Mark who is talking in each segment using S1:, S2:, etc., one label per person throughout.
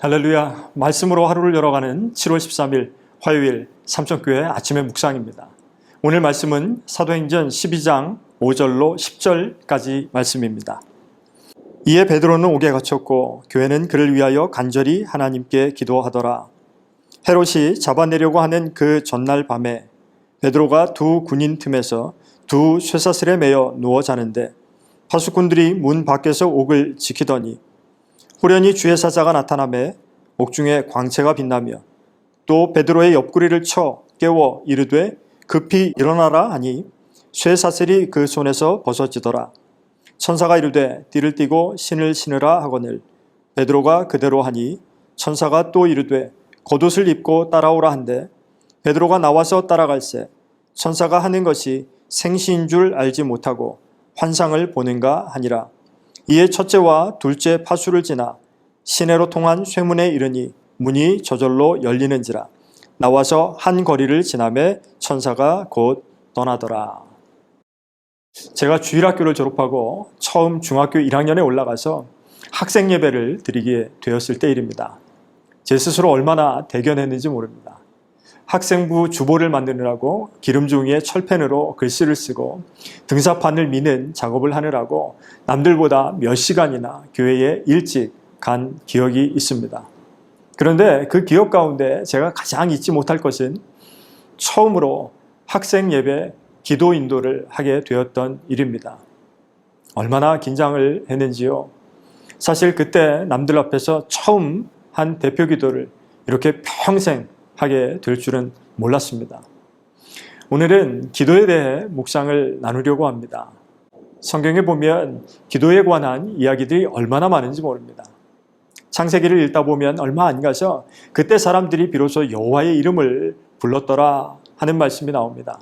S1: 할렐루야. 말씀으로 하루를 열어가는 7월 13일 화요일 삼천교회 아침의 묵상입니다. 오늘 말씀은 사도행전 12장 5절로 10절까지 말씀입니다. 이에 베드로는 옥에 갇혔고 교회는 그를 위하여 간절히 하나님께 기도하더라. 헤롯이 잡아내려고 하는 그 전날 밤에 베드로가 두 군인 틈에서 두 쇠사슬에 매여 누워 자는데 파수꾼들이 문 밖에서 옥을 지키더니 호련히 주의 사자가 나타나매 옥중에 광채가 빛나며 또 베드로의 옆구리를 쳐 깨워 이르되 급히 일어나라 하니 쇠사슬이 그 손에서 벗어지더라. 천사가 이르되 띠를 띠고 신을 신으라 하거늘 베드로가 그대로 하니 천사가 또 이르되 겉옷을 입고 따라오라 한데 베드로가 나와서 따라갈새 천사가 하는 것이 생시인 줄 알지 못하고 환상을 보는가 하니라. 이에 첫째와 둘째 파수를 지나 시내로 통한 쇠문에 이르니 문이 저절로 열리는지라 나와서 한 거리를 지나매 천사가 곧 떠나더라. 제가 주일학교를 졸업하고 처음 중학교 1학년에 올라가서 학생 예배를 드리게 되었을 때 일입니다. 제 스스로 얼마나 대견했는지 모릅니다. 학생부 주보를 만드느라고 기름종이에 철펜으로 글씨를 쓰고 등사판을 미는 작업을 하느라고 남들보다 몇 시간이나 교회에 일찍 간 기억이 있습니다. 그런데 그 기억 가운데 제가 가장 잊지 못할 것은 처음으로 학생 예배 기도 인도를 하게 되었던 일입니다. 얼마나 긴장을 했는지요. 사실 그때 남들 앞에서 처음 한 대표 기도를 이렇게 평생 하게 될 줄은 몰랐습니다. 오늘은 기도에 대해 묵상을 나누려고 합니다. 성경에 보면 기도에 관한 이야기들이 얼마나 많은지 모릅니다. 창세기를 읽다 보면 얼마 안 가서 그때 사람들이 비로소 여호와의 이름을 불렀더라 하는 말씀이 나옵니다.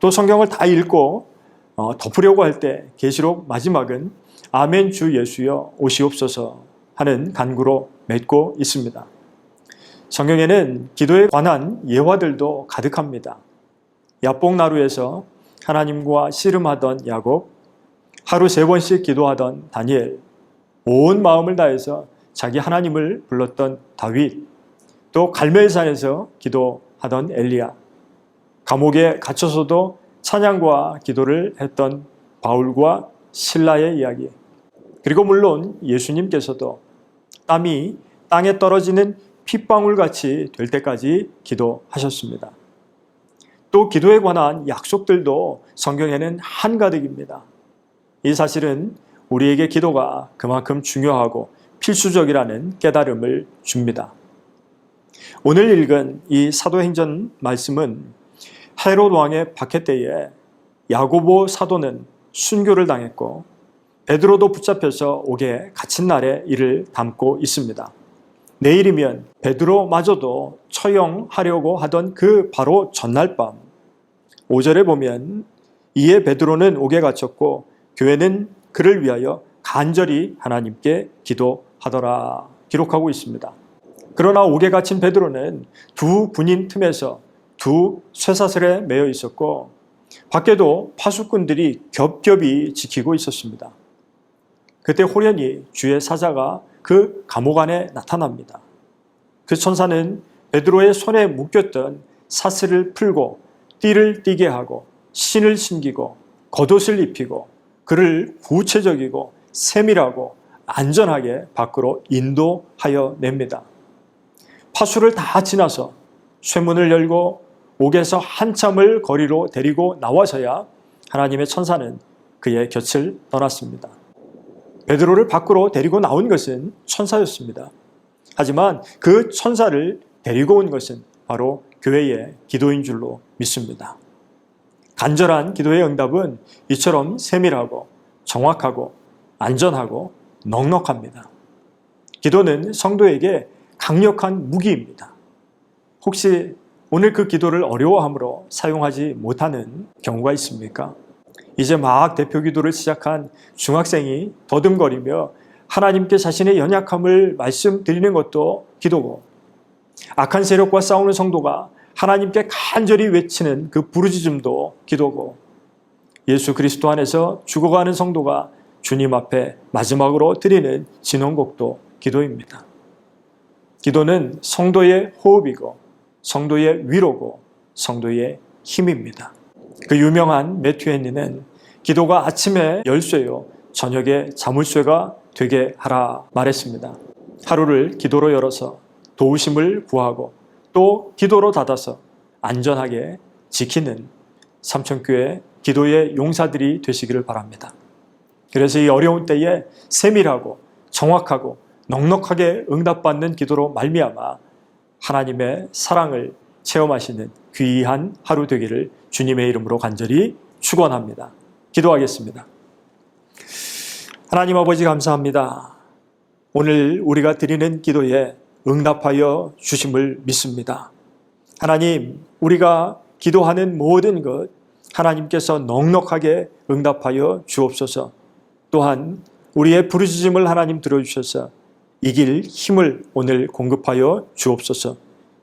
S1: 또 성경을 다 읽고 어, 덮으려고 할 때 계시록 마지막은 아멘 주 예수여 오시옵소서 하는 간구로 맺고 있습니다. 성경에는 기도에 관한 예화들도 가득합니다. 야뽕나루에서 하나님과 씨름하던 야곱, 하루 세 번씩 기도하던 다니엘, 온 마음을 다해서 자기 하나님을 불렀던 다윗, 또 갈멜산에서 기도하던 엘리야, 감옥에 갇혀서도 찬양과 기도를 했던 바울과 신라의 이야기, 그리고 물론 예수님께서도 땀이 땅에 떨어지는 핏방울 같이 될 때까지 기도하셨습니다. 또 기도에 관한 약속들도 성경에는 한가득입니다. 이 사실은 우리에게 기도가 그만큼 중요하고 필수적이라는 깨달음을 줍니다. 오늘 읽은 이 사도행전 말씀은 헤롯 왕의 박해 때에 야고보 사도는 순교를 당했고 베드로도 붙잡혀서 옥에 갇힌 날의 일을 담고 있습니다. 내일이면 베드로마저도 처형하려고 하던 그 바로 전날 밤 5절에 보면 이에 베드로는 옥에 갇혔고 교회는 그를 위하여 간절히 하나님께 기도하더라 기록하고 있습니다. 그러나 옥에 갇힌 베드로는 두 군인 틈에서 두 쇠사슬에 매여 있었고 밖에도 파수꾼들이 겹겹이 지키고 있었습니다. 그때 호련히 주의 사자가 그 감옥 안에 나타납니다. 그 천사는 베드로의 손에 묶였던 사슬을 풀고 띠를 띠게 하고 신을 신기고 겉옷을 입히고 그를 구체적이고 세밀하고 안전하게 밖으로 인도하여 냅니다. 파수를 다 지나서 쇠문을 열고 옥에서 한참을 거리로 데리고 나와서야 하나님의 천사는 그의 곁을 떠났습니다. 베드로를 밖으로 데리고 나온 것은 천사였습니다. 하지만 그 천사를 데리고 온 것은 바로 교회의 기도인 줄로 믿습니다. 간절한 기도의 응답은 이처럼 세밀하고 정확하고 안전하고 넉넉합니다. 기도는 성도에게 강력한 무기입니다. 혹시 오늘 그 기도를 어려워함으로 사용하지 못하는 경우가 있습니까? 이제 막 대표 기도를 시작한 중학생이 더듬거리며 하나님께 자신의 연약함을 말씀드리는 것도 기도고 악한 세력과 싸우는 성도가 하나님께 간절히 외치는 그 부르짖음도 기도고 예수 그리스도 안에서 죽어가는 성도가 주님 앞에 마지막으로 드리는 진원곡도 기도입니다. 기도는 성도의 호흡이고 성도의 위로고 성도의 힘입니다. 그 유명한 매튜 헨리는 기도가 아침에 열쇠요 저녁에 자물쇠가 되게 하라 말했습니다. 하루를 기도로 열어서 도우심을 구하고 또 기도로 닫아서 안전하게 지키는 삼천교회 기도의 용사들이 되시기를 바랍니다. 그래서 이 어려운 때에 세밀하고 정확하고 넉넉하게 응답받는 기도로 말미암아 하나님의 사랑을 체험하시는 귀한 하루 되기를 주님의 이름으로 간절히 축원합니다. 기도하겠습니다. 하나님 아버지 감사합니다. 오늘 우리가 드리는 기도에 응답하여 주심을 믿습니다. 하나님, 우리가 기도하는 모든 것 하나님께서 넉넉하게 응답하여 주옵소서. 또한 우리의 부르짖음을 하나님 들어주셔서 이길 힘을 오늘 공급하여 주옵소서.